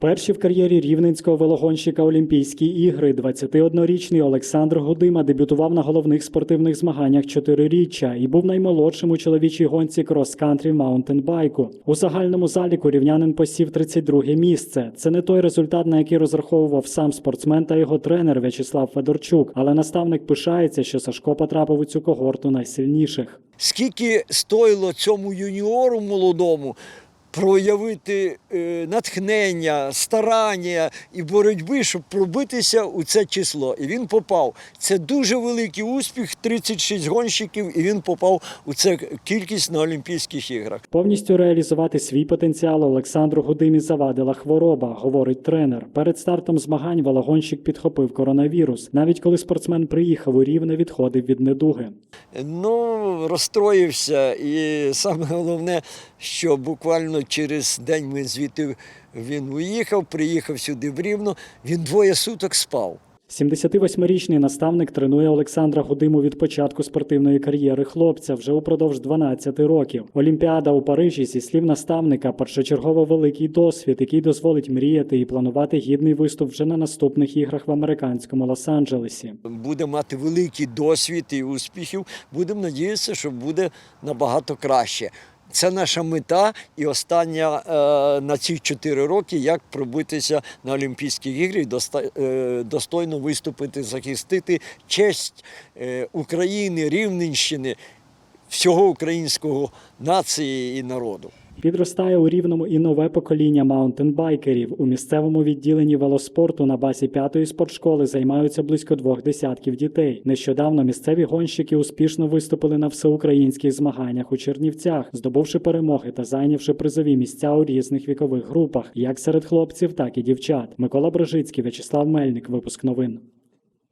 Перші в кар'єрі рівненського велогонщика Олімпійські ігри 21-річний Олександр Гудима дебютував на головних спортивних змаганнях чотириріччя і був наймолодшим у чоловічій гонці крос-кантрі маунтенбайку. У загальному заліку рівнянин посів 32 місце. Це не той результат, на який розраховував сам спортсмен та його тренер В'ячеслав Федорчук, але наставник пишається, що Сашко потрапив у цю когорту найсильніших. Скільки стоїло цьому юніору молодому проявити е, натхнення, старання і боротьби, щоб пробитися у це число. І він попав. Це дуже великий успіх, 36 гонщиків, і він попав у це кількість на Олімпійських іграх. Повністю реалізувати свій потенціал Олександру Гудимі завадила хвороба, говорить тренер. Перед стартом змагань велогонщик підхопив коронавірус. Навіть коли спортсмен приїхав у рівне, відходив від недуги. Ну, розстроївся, і саме головне, що буквально через день ми звідти він уїхав, приїхав сюди в Рівно, він двоє суток спав. 78-річний наставник тренує Олександра Гудиму від початку спортивної кар'єри хлопця вже упродовж 12 років. Олімпіада у Парижі, зі слів наставника, першочергово великий досвід, який дозволить мріяти і планувати гідний виступ вже на наступних іграх в американському Лос-Анджелесі. Буде мати великий досвід і успіхів. Будемо надіятися, що буде набагато краще. Це наша мета і остання е, на ці чотири роки, як пробитися на Олімпійські ігри, е, достойно виступити, захистити честь е, України, Рівненщини, всього українського нації і народу. Підростає у рівному і нове покоління маунтенбайкерів. У місцевому відділенні велоспорту на базі п'ятої спортшколи займаються близько двох десятків дітей. Нещодавно місцеві гонщики успішно виступили на всеукраїнських змаганнях у Чернівцях, здобувши перемоги та зайнявши призові місця у різних вікових групах, як серед хлопців, так і дівчат. Микола Брожицький, В'ячеслав Мельник. Випуск новин.